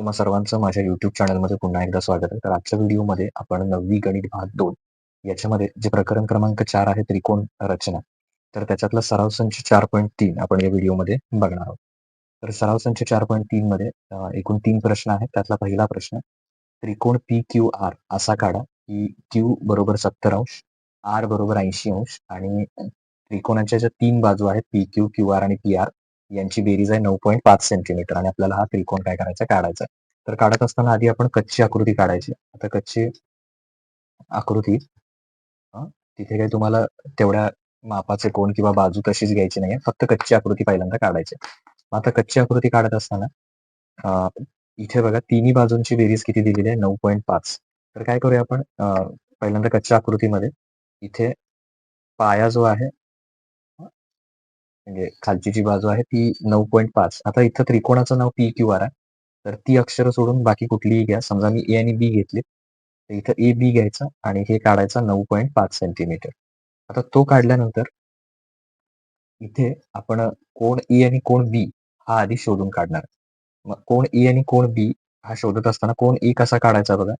तुम्हा सर्वांचं माझ्या युट्यूब चॅनलमध्ये पुन्हा एकदा स्वागत आहे. तर आजच्या व्हिडिओमध्ये आपण नववी गणित भाग दोन याच्यामध्ये जे प्रकरण क्रमांक चार आहे त्रिकोण रचना, तर त्याच्यातला सराव संच 4.3 आपण या व्हिडिओमध्ये बघणार आहोत. तर सराव संच 4.3 मध्ये एकूण तीन प्रश्न आहेत. त्यातला पहिला प्रश्न त्रिकोण पी क्यू आर असा काढा, की क्यू बरोबर 70 अंश, आर बरोबर 80 अंश आणि त्रिकोणाच्या ज्या तीन बाजू आहेत पी क्यू क्यू आर आणि पी आर यांची बेरीज आहे 9.5 सेंटीमीटर आणि आपल्याला हा त्रिकोण काय करायचा? काढायचा. तर काढत असताना आधी आपण कच्ची आकृती काढायची. आता कच्ची आकृती तिथे काही तुम्हाला तेवढ्या मापाचे कोण किंवा बाजू तशीच घ्यायची नाहीये. फक्त कच्ची आकृती पहिल्यांदा काढायची. मग आता कच्ची आकृती काढत असताना इथे बघा तिन्ही बाजूंची बेरीज किती दिलेली आहे? 9.5 तर काय करूया आपण? पहिल्यांदा कच्च्या आकृतीमध्ये इथे पाया जो आहे म्हणजे खालची जी बाजू आहे ती 9.5 आता इथं त्रिकोणाचं नाव पी क्यू आर आहे. तर ती अक्षरं सोडून बाकी कुठलीही घ्या. समजा मी ए आणि बी घेतली. तर इथं ए बी घ्यायचा आणि हे काढायचा 9.5 सेंटीमीटर. आता तो काढल्यानंतर इथे आपण कोण ए आणि कोण बी हा आधी शोधून काढणार. मग कोण ए आणि कोण बी हा शोधत असताना कोण ए कसा काढायचा बघा.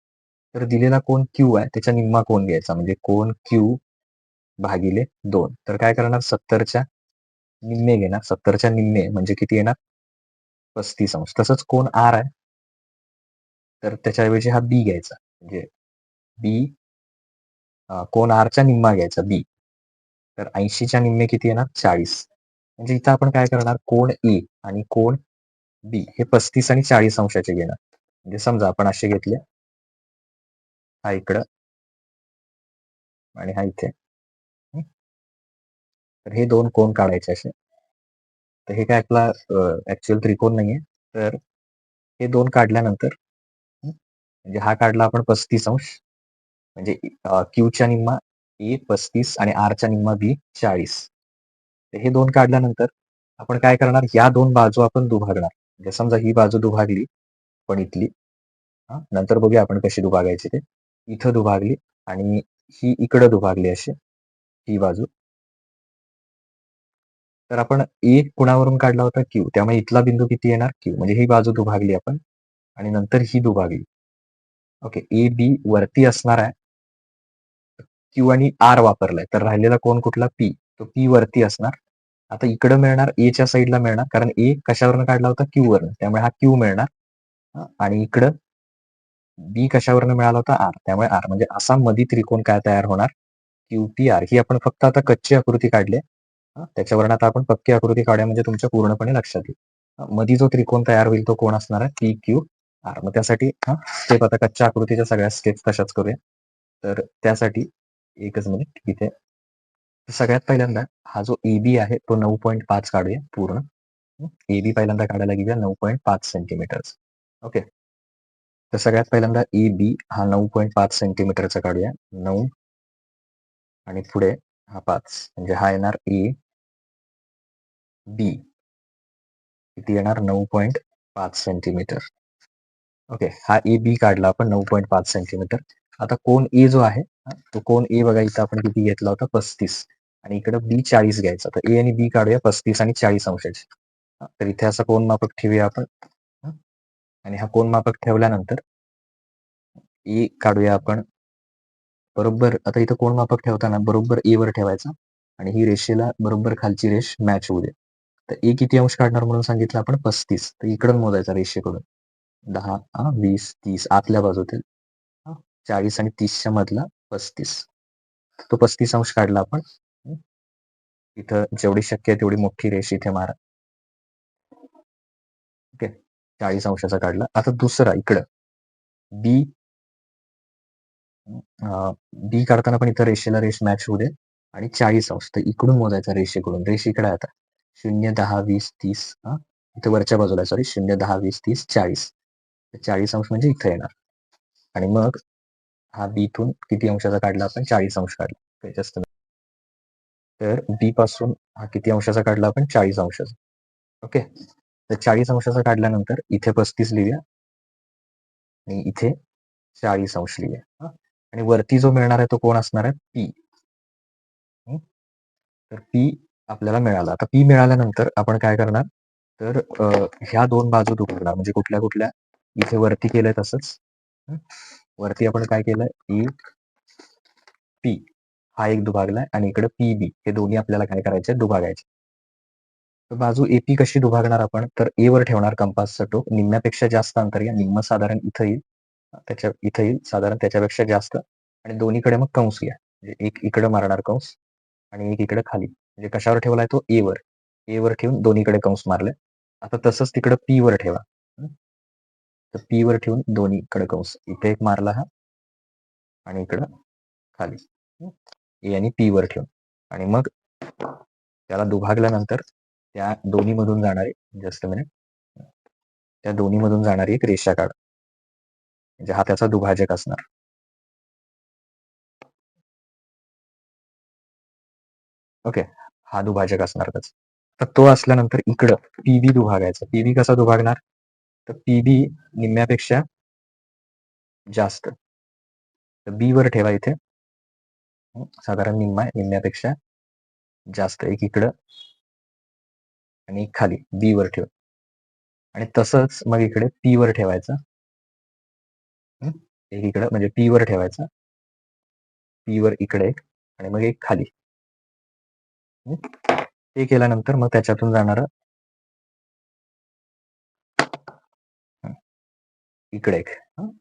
तर दिलेला कोण क्यू आहे त्याच्या निम्मा कोण घ्यायचा म्हणजे कोण क्यू भागिले दोन तर काय करणार 70च्या निम्मे घेणार 70च्या निम्मे म्हणजे किती येणार 35 अंश. तसंच कोण आर आहे. तर त्याच्याऐवजी हा बी घ्यायचा. म्हणजे बी कोण कोन निम्मा घ्यायचा बी तर 80च्या निम्मे किती येणार 40. म्हणजे इथं आपण काय करणार कोण ए आणि कोण बी हे 35 आणि 40 अंशाचे घेणार. म्हणजे समजा आपण असे घेतले. हा इकडं. आणि हा इथे. तर हे दोन कोण काढायचे असे. तर हे काय आपला ऍक्च्युअल त्रिकोण नाहीये. तर हे दोन काढल्यानंतर म्हणजे हा काढला आपण 35 अंश. म्हणजे क्यूच्या निम्मा ए पस्तीस आणि आरच्या निम्मा B 40. तर हे दोन काढल्यानंतर आपण काय करणार या दोन बाजू आपण दुभागणार. म्हणजे समजा ही बाजू दुभागली पण इथली. नंतर बघूया आपण कशी दुभागायची ते. इथं दुभागली आणि ही इकडं दुभागली अशी. ही बाजू. तर आपण ए कुणावरून काढला होता? क्यू त्यामुळे इथला बिंदू किती येणार? क्यू म्हणजे ही बाजू दुभागली आपण. आणि नंतर ही दुभागली. ओके. ए बी वरती असणार आहे. क्यू आणि आर वापरलाय. तर राहिलेला कोण कुठला? पी तो पी वरती असणार. आता इकडं मिळणार एच्या साईडला मिळणार. कारण ए कशावरून काढला होता? क्यू वरनं. त्यामुळे हा क्यू मिळणार. आणि इकडं बी कशावरनं मिळाला होता? आर त्यामुळे आर म्हणजे असा मधी त्रिकोण काय तयार होणार? QPR ही आपण फक्त आता कच्ची आकृती काढली आहे. त्याच्यावरून आता आपण पक्की आकृती काढूया म्हणजे तुमच्या पूर्णपणे लक्षात येईल. मधी जो त्रिकोण तयार होईल तो कोण असणार आहे ई क्यू आर मग त्यासाठी हा स्टेप आता कच्च्या आकृतीच्या सगळ्या स्टेप्स तशाच करूया. तर त्यासाठी एकच मिनिट इथे. सगळ्यात पहिल्यांदा हा जो एबी आहे तो 9.5 काढूया पूर्ण. एबी पहिल्यांदा काढायला घेऊया नऊ पॉईंट पाच सेंटीमीटर ओके. तर सगळ्यात पहिल्यांदा ए बी हा 9.5 सेंटीमीटरचा काढूया. नऊ आणि पुढे हा 5 म्हणजे हा येणार ए बी किती येणार 9.5 सेंटीमीटर. ओके. हा ए बी काढला आपण 9.5 सेंटीमीटर. आता कोन ए जो आहे तो कोन ए बघा इथं आपण किती घेतला होता 35 आणि इकडं बी चाळीस घ्यायचा. तर ए आणि बी काढूया 35 आणि 40 अंशाचे. तर इथे असा कोन मापक ठेवूया आपण. आणि हा कोन मापक ठेवल्यानंतर ए काढूया आपण. बरोबर आता इथं कोण मापक ठेवताना बरोबर ए वर ठेवायचा आणि ही रेषेला बरोबर खालची रेष मॅच होऊ दे. तर ए किती अंश काढणार म्हणून सांगितलं आपण 35. तर इकडून मोजायचा रेषेकडून. दहा वीस तीस आतल्या बाजूतील. चाळीस आणि 30च्या मधला 35. तो 35 अंश काढला आपण. इथं जेवढी शक्य आहे तेवढी मोठी रेष इथे मारा. ओके. 40 अंशाचा काढला. आता दुसरा इकडं. बी अ, काढताना पण इथं रेषेला रेष मॅच होऊ दे आणि 40 अंश. तर इकडून मोजायचा रेषेकडून. रेष इकडे आहे आता. 0, 10, 20, 30 हां, इथं वरच्या बाजूला आहे सॉरी 0, 10, 20, 30, 40. तर 40 अंश म्हणजे इथं येणार. आणि मग हा बीतून किती अंशाचा काढला आपण 40 अंश काढला. काही जास्त नाही. तर बी पासून हा किती अंशाचा काढला आपण 40 अंशाचा. ओके. तर 40 अंशाचा काढल्यानंतर इथे 35 लिहूया. आणि इथे 40 अंश लिहूया. हां. आणि वरती जो मिळणार आहे तो कोण असणार आहे? पी. तर पी आपल्याला मिळाला. आता पी मिळाल्यानंतर आपण काय करणार? तर ह्या दोन बाजू दुभागणार म्हणजे कुठल्या-कुठल्या इथे वरती केलंय तसंच. वरती आपण काय केलंय? एक पी. हा एक दुभागलाय आणि इकडे पी बी. हे दोन्ही आपल्याला काय करायचे? दुभागायचे. तर बाजू एपी कशी दुभागणार आपण? तर ए वर ठेवणार कंपासचा टोक. निम्म्यापेक्षा जास्त अंतर या निम्म साधारण इथं येईल. त्याच्या इथं येईल साधारण त्याच्यापेक्षा जास्त. आणि दोन्हीकडे मग कंस घ्या म्हणजे एक इकडे मारणार कंस आणि एक इकडे खाली. म्हणजे कशावर ठेवलाय तो? ए वर. ए वर ठेवून दोन्हीकडे कंस मारले. आता तसंच तिकडे पी वर ठेवा. तर पी वर ठेवून दोन्हीकडे कंस. इथे एक मारला हा. आणि इकडं खाली. ए आणि पी वर ठेवून. आणि मग त्याला दुभागल्यानंतर त्या दोन्ही मधून जाणारी जस्ट मिनिट त्या दोन्ही मधून जाणारी एक रेषा काढ. म्हणजे हा त्याचा दुभाजक असणार. ओके हा दुभाजक असणार तर तो असल्यानंतर इकडं पीबी दुभागायचा. पीबी कसा दुभागणार? तर पीबी निम्म्यापेक्षा जास्त. तर बी वर ठेवा इथे. साधारण निम्मा निम्म्यापेक्षा जास्त. एक इकडं आणि खाली. बी वर ठेव. आणि तसंच मग इकडे पी वर ठेवायचं. एक इकडं म्हणजे पी वर ठेवायचा. पी वर इकडे एक आणि मग एक खाली. ते केल्यानंतर मग त्याच्यातून जाणार इकडे एक.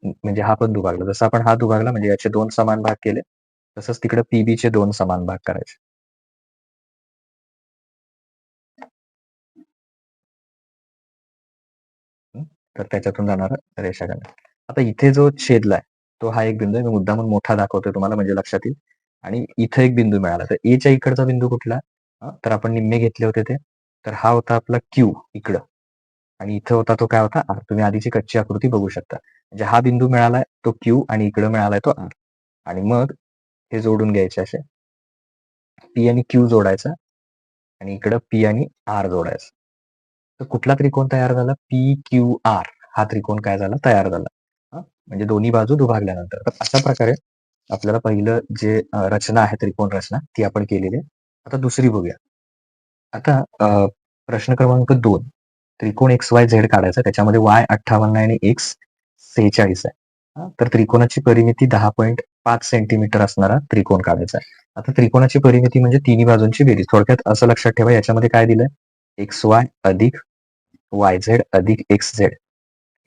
म्हणजे हा पण दुभागला. जसं आपण हा दुभागला म्हणजे याचे दोन समान भाग केले तसंच तिकडे पीबी चे दोन समान भाग करायचे. तर त्याच्यातून जाणार रेषाखंड आता इथे जो छेदलाय तो हा एक बिंदू आहे. मी मुद्दामून मोठा दाखवतोय तुम्हाला म्हणजे लक्षात येईल आणि इथे एक बिंदू मिळाला. तर एच्या इकडचा बिंदू कुठला? तर आपण निम्मे घेतले होते ते. तर हा होता आपला क्यू इकडं. आणि इथं होता तो काय होता? आर तुम्ही आधीची कच्ची आकृती बघू शकता. म्हणजे हा बिंदू मिळालाय तो क्यू आणि इकडं मिळालाय तो आर आणि मग हे जोडून घ्यायचे असे. पी आणि क्यू जोडायचा. आणि इकडं पी आणि आर जोडायचं. तर कुठला त्रिकोण तयार झाला? पी क्यू आर हा त्रिकोण काय झाला? तयार झाला? म्हणजे दोन्ही बाजू दुभागल्यानंतर. तर अशा प्रकारे आपल्याला पहिलं जे रचना आहे त्रिकोण रचना ती आपण केलेली आहे. आता दुसरी बघूया. आता प्रश्न क्रमांक दोन. त्रिकोण एक्स वाय झेड काढायचा. त्याच्यामध्ये वाय अठ्ठावन्न आहे आणि एक्स सेहेचाळीस आहे. तर त्रिकोणाची परिमिती दहा पॉईंट पाच सेंटीमीटर असणारा त्रिकोण काढायचा आहे. आता त्रिकोणाची परिमिती म्हणजे तिन्ही बाजूंची बेरीज. थोडक्यात असं लक्षात ठेवा. याच्यामध्ये काय दिलंय? एक्स वाय अधिक वाय झेड अधिक एक्स झेड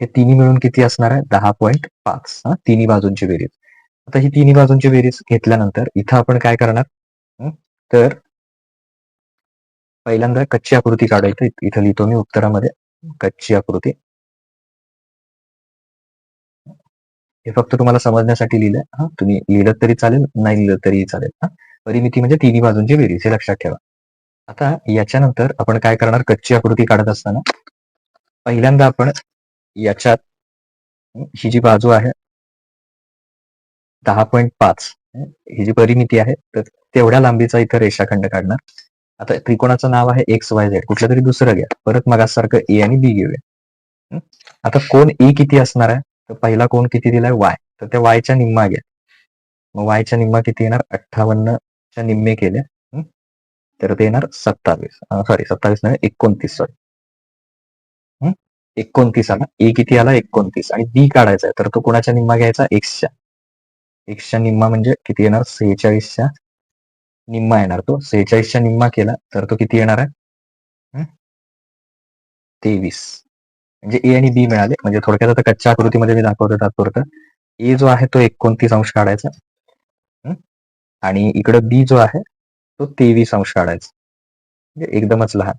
हे तिन्ही मिळून किती असणार आहे? दहा पॉईंट पाच. हा तिन्ही बाजूंची बेरीज. आता ही तिन्ही बाजूंची बेरीज घेतल्यानंतर इथं आपण काय करणार? तर पहिल्यांदा कच्ची आकृती काढायची. इथं लिहितो मी उत्तरामध्ये. कच्ची आकृती. हे फक्त तुम्हाला समजण्यासाठी लिहिलंय. हा तुम्ही लिहिलं तरी चालेल नाही लिहिलं तरी चालेल. हा परिमिती म्हणजे तिन्ही बाजूंची बेरीज हे लक्षात ठेवा. आता याच्यानंतर आपण काय करणार? कच्ची आकृती काढत असताना पहिल्यांदा आपण याच्यात ही जी बाजू आहे दहा पॉईंट पाच ही जी परिमिती आहे तर तेवढ्या लांबीचा इथं रेषाखंड काढणार. आता त्रिकोणाचं नाव आहे एक्स वाय झेड. कुठलं तरी दुसरं घ्या. परत मगासारखं ए आणि बी घेऊया. आता कोण ए किती असणार आहे? तर पहिला कोण किती दिलाय? वाय. तर त्या वायच्या निम्मा घ्या. मग वायच्या निम्मा किती येणार? अठ्ठावन्नच्या निम्मे केले तर ते येणार सत्तावीस. सॉरी सत्तावीस नाही एकोणतीस सॉरी एकोणतीस आला. ए किती आला? एकोणतीस. आणि बी काढायचा आहे. तर तो कोणाच्या निम्मा घ्यायचा? एक्सच्या एक्सच्या निम्मा म्हणजे किती येणार? सेहेचाळीसच्या निम्मा येणार. तो सेहेचाळीसच्या निम्मा केला तर तो किती येणार आहे? तेवीस. म्हणजे ए आणि बी मिळाले. म्हणजे थोडक्यात आता कच्च्या आकृतीमध्ये मी दाखवतो तात्पुरतं. ए जो आहे तो एकोणतीस अंश काढायचा. आणि इकडं बी जो आहे तो तेवीस अंश काढायचा. म्हणजे एकदमच लहान.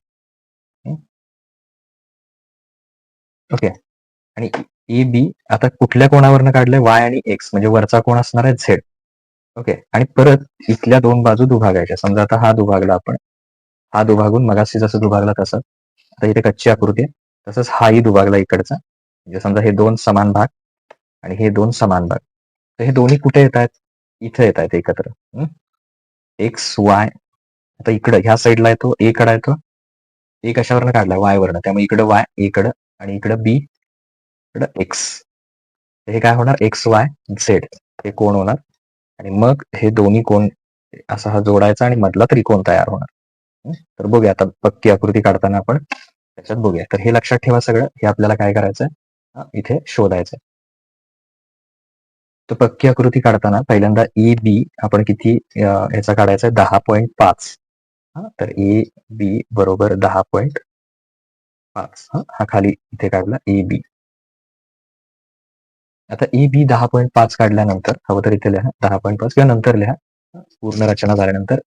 ओके आणि ए बी आता कुठल्या कोणावरनं काढलंय? वाय आणि एक्स म्हणजे वरचा कोण असणार आहे? झेड ओके आणि परत इथल्या दोन बाजू दुभागायच्या. समजा आता हा दुभागला आपण. हा दुभागून मगाशी जसं दुभागला तसं. आता इथे कच्ची आकृती आहे. तसंच हाही दुभागला इकडचा. म्हणजे समजा हे दोन समान भाग आणि हे दोन समान भाग. तर हे दोन्ही कुठे येत आहेत? इथं येत आहेत एकत्र. एक्स वाय आता इकडं ह्या साईडला येतो ए कडा येतो. ए कशावरनं काढला? वाय वरनं. त्यामुळे इकडं वाय इकडं आणि इकडं बी इकडं एक्स हे काय होणार? एक्स वाय झेड हे कोण होणार? आणि मग हे दोन्ही कोण असा हा जोडायचा आणि मधला त्रिकोण तयार होणार. तर बघूया आता पक्की आकृती काढताना आपण त्याच्यात बघूया. तर हे लक्षात ठेवा सगळं. हे आपल्याला काय करायचं इथे शोधायचं तर पक्की आकृती काढताना पहिल्यांदा ए बी आपण किती याचा काढायचा आहे दहा पॉईंट पाच. तर ए बी बरोबर दहा पॉईंट पाच हा खाली इथे काढला ए बी. आता ए बी दहा पॉईंट पाच काढल्यानंतर हवं तर इथे लिहा दहा पॉईंट पाच किंवा नंतर लिहा पूर्ण रचना झाल्यानंतर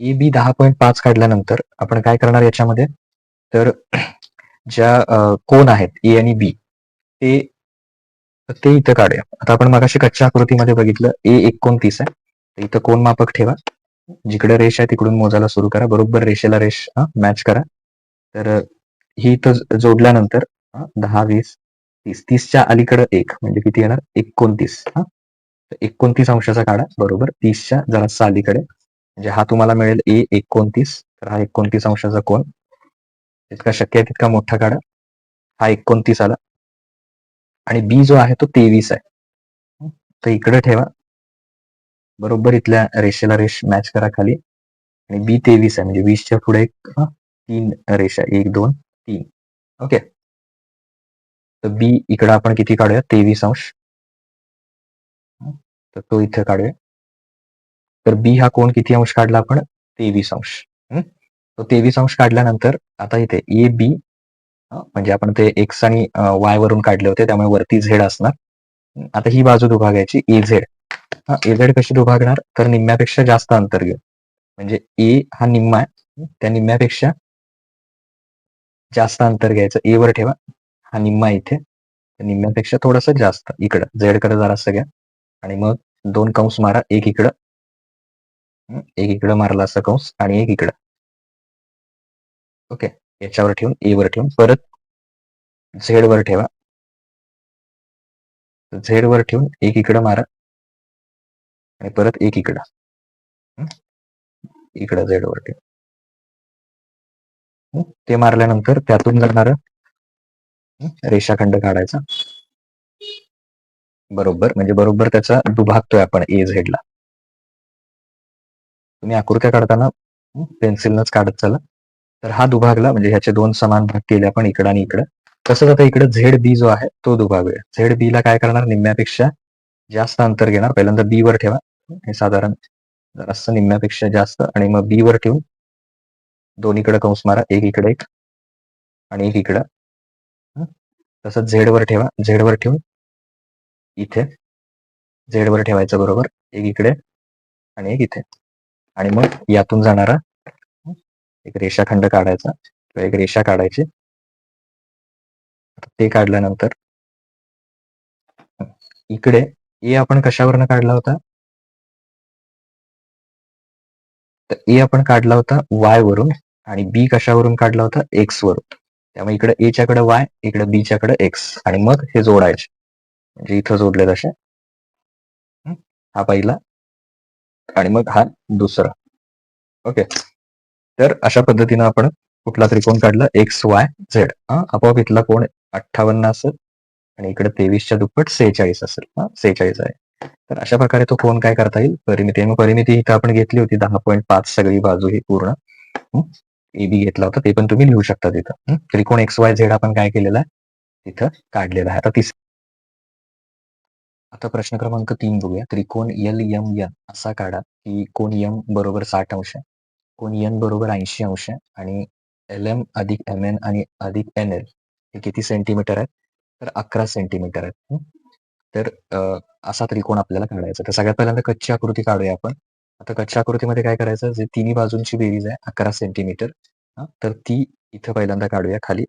ए बी दहा पॉईंट पाच काढल्यानंतर आपण काय करणार याच्यामध्ये? तर ज्या कोण आहेत ए आणि बी ते ते इथं काढूया. आता आपण मगाशी कच्च्या आकृतीमध्ये बघितलं ए एकोणतीस आहे तर इथं कोण मापक ठेवा. जिकडे रेष आहे तिकडून मोजायला सुरू करा. बरोबर रेषेला रेष मॅच करा. तर ही इथं जोडल्यानंतर दहा वीस तीस तीसच्या अलीकडे एक म्हणजे किती येणार? एकोणतीस हा. एकोणतीस अंशाचा काढा बरोबर? तीसच्या जरासा अलीकडे म्हणजे हा तुम्हाला मिळेल ए एकोणतीस. तर हा एकोणतीस अंशाचा कोण जितका शक्य आहे तितका मोठा काढा. हा एकोणतीस आला. आणि बी जो आहे तो तेवीस आहे. तर इकडे ठेवा. बरोबर इथल्या रेषेला रेष मॅच करा खाली. आणि बी तेवीस आहे. म्हणजे वीसच्या पुढे एक तीन रेषा एक दोन. तीन. ओके तर बी इकडे आपण किती काढूया? तेवीस अंश. तर तो इथे काढूया. तर बी हा कोण किती अंश काढला आपण? तेवीस अंश. तो तेवीस अंश काढल्यानंतर आता इथे ए बी म्हणजे आपण ते एक्स आणि वाय वरून काढले होते त्यामुळे वरती झेड असणार. आता ही बाजू दुभागायची ए झेड हा? ए झेड कशी दुभागणार? तर निम्म्यापेक्षा जास्त अंतर घेऊ. म्हणजे ए हा निम्मा आहे. त्या निम्म्यापेक्षा जास्त अंतर घ्यायचं. ए वर ठेवा हा निम्मा इथे. निम्म्यापेक्षा थोडस जास्त. इकडं. झेडकडे जरा घ्या. आणि मग दोन कंस मारा. एक इकडं. एक इकडं मारला असं कंस आणि एक इकडं. ओके. याच्यावर ठेवून ए वर ठेवून. परत झेड वर ठेवा. झेड वर ठेवून एक इकडं मारा. आणि परत एक इकडं. इकडं झेड वर ठेवा. ते मारल्यानंतर त्यातून जाणार रेषाखंड काढायचा. बरोबर म्हणजे बरोबर त्याचा दुभागतोय आपण ए झेडला तुम्ही आकृत्या काढताना पेन्सिलनच काढत चला. तर हा दुभागला म्हणजे ह्याचे दोन समान भाग केले आपण इकडं आणि इकडं. तसंच आता इकडे झेड बी जो आहे तो दुभागूया झेड बी ला काय करणार? निम्म्यापेक्षा जास्त अंतर घेणार. पहिल्यांदा बी वर ठेवा. हे साधारण जरासं निम्म्यापेक्षा जास्त आणि मग बी वर ठेवून दोन्हीकडे कंस मारा एक इकडे एक आणि एक इकडं. तसंच झेड वर ठेवा झेड वर ठेवून इथे झेड वर ठेवायचं बरोबर एक इकडे आणि एक इथे. आणि मग यातून जाणारा एक रेषाखंड काढायचा किंवा एक रेषा काढायची. ते काढल्यानंतर इकडे ए आपण कशावरनं काढला होता? तर ए आपण काढला होता वाय वरून. आणि बी कशावरून काढला होता? एक्स वरून. त्यामुळे इकडे ए च्याकडे वाय इकडे बी च्याकडे एक्स आणि मग हे जोडायचे. म्हणजे इथं जोडले तसे. हा? पहिला. आणि मग हा दुसरा. ओके. तर अशा पद्धतीनं आपण कुठला त्रिकोण काढला? एक्स वाय झेड हा? आपोआप इथला कोण? अठ्ठावन्न असेल. आणि इकडे तेवीसच्या दुप्पट सेहेचाळीस असेल. हा? सेहेचाळीस आहे. तर अशा प्रकारे तो कोण काय करता येईल? परिमिती. मग परिमिती इथं आपण घेतली होती. दहा पॉईंट पाच सगळी बाजू ही पूर्ण. ए बी घेतला होता ते पण तुम्ही लिहू शकता तिथं. त्रिकोण एक्स वाय झेड आपण काय केलेला आहे? तिथं काढलेला आहे. आता तिस आता प्रश्न क्रमांक तीन बघूया. त्रिकोण एल एम एन असा काढा की कोण एम बरोबर साठ अंश आहे कोण एन बरोबर ऐंशी अंश आहे आणि एल एम अधिक एम एन आणि अधिक एन एल हे किती सेंटीमीटर आहेत? तर अकरा सेंटीमीटर आहेत. तर असा त्रिकोण आपल्याला काढायचा तर सगळ्यात पहिल्यांदा कच्ची आकृती काढूया आपण. आता कच्च्या आकृतीमध्ये काय करायचं? जे तिन्ही बाजूंची बेरीज आहे अकरा सेंटीमीटर तर ती इथं पहिल्यांदा काढूया खाली.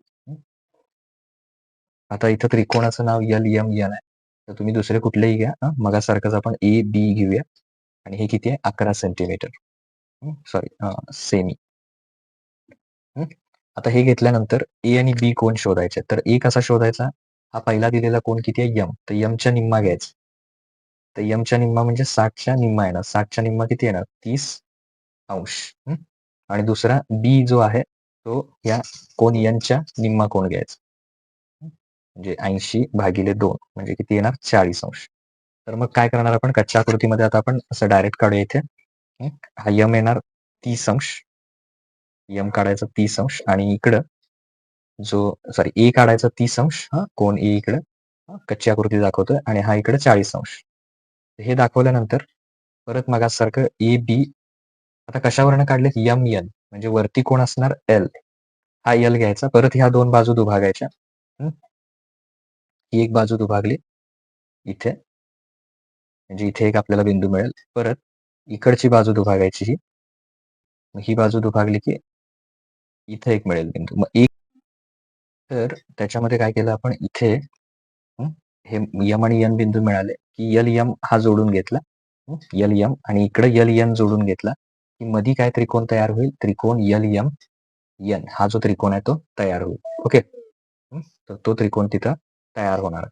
आता इथं त्रिकोणाचं नाव यल यम यन आहे तर तुम्ही दुसरे कुठलेही घ्या मगासारखंच आपण ए बी घेऊया. आणि हे किती आहे? अकरा सेंटीमीटर. सॉरी सेमी आता हे घेतल्यानंतर ए आणि बी कोण शोधायचे? तर ए कसा शोधायचा हा पहिला दिलेला कोण किती आहे? यम. तर यमच्या निम्मा घ्यायचा. तर यमच्या निम्मा म्हणजे साठच्या निम्मा येणार. साठच्या निम्मा किती येणार? तीस अंश. आणि दुसरा बी जो आहे तो या कोण यांच्या निम्मा कोण घ्यायचा. म्हणजे ऐंशी भागिले दोन म्हणजे किती येणार? चाळीस अंश. तर मग काय करणार आपण? कच्च्या आकृतीमध्ये आता आपण असं डायरेक्ट काढूया इथे. हा? यम येणार तीस अंश. यम काढायचा तीस अंश. आणि इकडं जो सॉरी ए काढायचा तीस अंश. हा? कोण ए इकडं? कच्ची आकृती दाखवतोय. आणि हा इकडे चाळीस अंश. हे दाखवल्यानंतर परत मगासारखं ए बी. आता कशावरनं काढले यम एन म्हणजे वरती कोण असणार? एल. हा एल घ्यायचा. परत ह्या दोन बाजू दुभागायच्या. ही? एक बाजू दुभागली. इथे. म्हणजे इथे एक आपल्याला बिंदू मिळेल. परत इकडची बाजू दुभागायची ही. ही बाजू दुभागली की इथे एक मिळेल बिंदू. मग एक तर त्याच्यामध्ये काय केलं आपण? इथे हे यम आणि एन बिंदू मिळाले की यल यम हा जोडून घेतला. यल यम आणि इकडे यल यन जोडून घेतला की मधी काय त्रिकोण तयार होईल? त्रिकोण यल यम एन हा जो त्रिकोण आहे तो तयार होईल. ओके? तर तो त्रिकोण तिथं तयार होणार.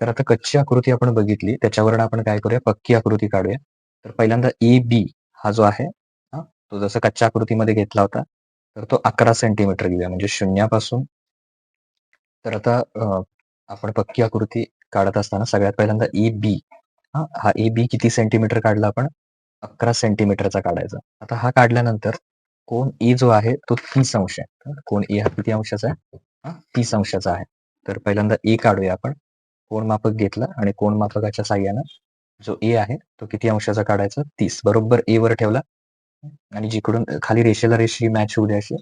तर आता कच्ची आकृती आपण बघितली. त्याच्यावरून आपण काय करूया? पक्की आकृती काढूया. तर पहिल्यांदा ए बी हा जो आहे तो जसं कच्च्या आकृतीमध्ये घेतला होता तर तो अकरा सेंटीमीटर घेऊया म्हणजे शून्यापासून. तर आता आपण पक्की आकृती काढत असताना सगळ्यात पहिल्यांदा ए बी हा ए बी किती सेंटीमीटर काढला आपण? अकरा सेंटीमीटरचा काढायचा. आता हा काढल्यानंतर कोण ए जो आहे तो तीस अंश आहे. कोण ए हा किती अंशाचा आहे? हा तीस अंशाचा आहे. तर पहिल्यांदा ए काढूया आपण. कोण मापक घेतला आणि कोण मापकाच्या साह्यानं जो ए आहे तो किती अंशाचा काढायचा? तीस. बरोबर ए वर ठेवला. आणि जिकडून खाली रेषेला रेषी मॅच होऊ द्यायची.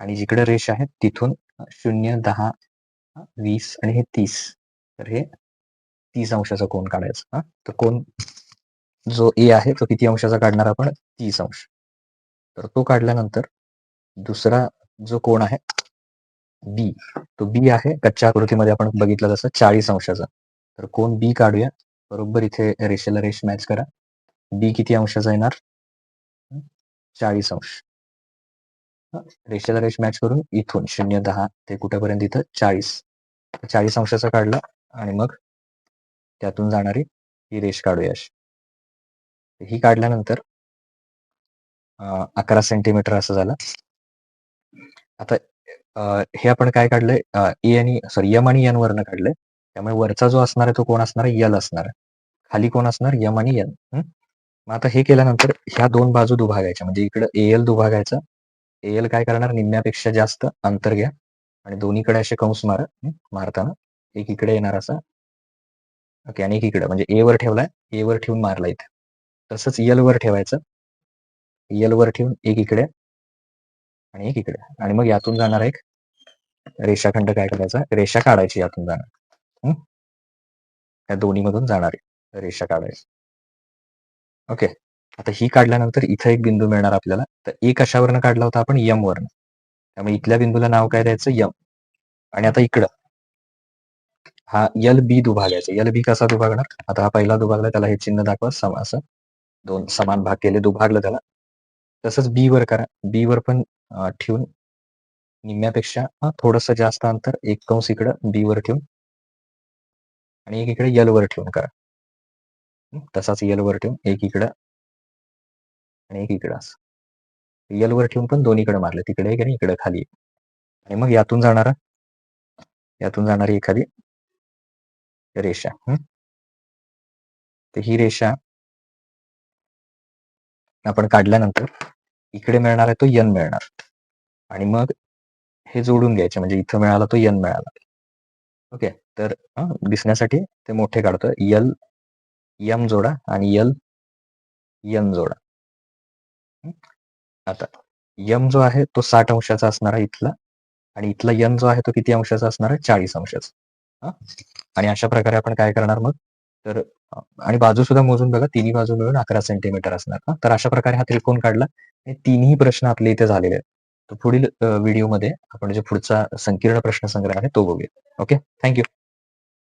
आणि जिकडे रेष आहे तिथून शून्य दहा वीस आणि हे तीस. तर हे तीस अंशाचा कोण काढायचा हा? तर कोण जो ए आहे तो किती अंशाचा काढणार आपण? तीस अंश. तर तो काढल्यानंतर दुसरा जो कोण आहे बी तो बी आहे कच्च्या आकृतीमध्ये आपण बघितलं जसं चाळीस अंशाचा. तर कोण बी काढूया. बरोबर इथे रेषेला रेष मॅच करा. बी किती अंशाचा येणार? चाळीस अंश. रेषेला रेष मॅच करून इथून शून्य दहा ते कुठेपर्यंत इथं चाळीस. चाळीस अंशाचा काढला आणि मग त्यातून जाणारी ही रेष काढूया अशी. ही काढल्यानंतर अकरा सेंटीमीटर असं झालं. आता हे आपण काय काढलंय? ए e आणि सॉरी यम आणि एन वरनं काढलंय. त्यामुळे वरचा जो असणार आहे तो कोण असणार आहे? यल असणार खाली कोण असणार? यम आणि एन मग आता हे केल्यानंतर ह्या दोन बाजू दुभागायच्या. म्हणजे इकडं एल दुभागायचा एल काय करणार? निम्म्यापेक्षा जास्त अंतर घ्या. आणि दोन्हीकडे असे कंस मारा मारताना. एक इकडे येणार असा. ओके आणि एक इकडे. म्हणजे ए वर ठेवलाय ए वर ठेवून मारला इथे. तसंच एल वर ठेवायचं. एल वर ठेवून एक इकडे. आणि एक इकडे. आणि मग यातून जाणार एक रेषाखंड काय करायचा? रेषा काढायची यातून जाणार. या दोन्ही मधून जाणारी रेषा काढायची. ओके. आता ही काढल्यानंतर इथं एक बिंदू मिळणार आपल्याला. तर ए कशावरनं काढला होता आपण यम वरनं. त्यामुळे इथल्या बिंदूला नाव काय द्यायचं? यम आणि आता इकडं. हा यल बी दुभागायचा यल बी कसा दुभागणार आता हा पहिला दुभागला त्याला हे चिन्ह दाखवा. सम असं. दोन समान भाग केले. दुभागलं त्याला. तसंच बी वर करा. बी वर पण ठेवून निम्म्यापेक्षा थोडस जास्त अंतर एक कंस इकडं बी वर ठेवून. आणि एक इकडे यल वर ठेवून करा. तसाच यल वर ठेवून एक इकडं. आणि एक इकडं असं. यल वर ठेवून पण दोन्हीकडे मारले. तिकडे एक आणि इकडे खाली आणि मग यातून जाणारा यातून जाणारी एखादी रेषा. तर ही रेषा आपण काढल्यानंतर इकडे मिळणार आहे तो यन मिळणार. आणि मग हे जोडून घ्यायचे. म्हणजे इथं मिळाला तो यन मिळाला. ओके. तर दिसण्यासाठी ते मोठे काढतो यल यम जोडा आणि यल यन जोडा. आता यम जो आहे तो साठ अंशाचा असणार आहे इथला. आणि इथला यन जो आहे तो किती अंशाचा असणार आहे? चाळीस अंशाचा. आणि अशा प्रकारे आपण काय करणार मग? तर आणि बाजू सुद्धा मोजून बघा. तिन्ही बाजू मिळून अकरा सेंटीमीटर असणार. का तर अशा प्रकारे हा त्रिकोण काढला. हे तिन्ही प्रश्न आपले इथे झालेले आहेत. तर पुढील व्हिडिओमध्ये आपण जे पुढचा संकीर्ण प्रश्न संग्रह आहे तो बघूया. Okay thank you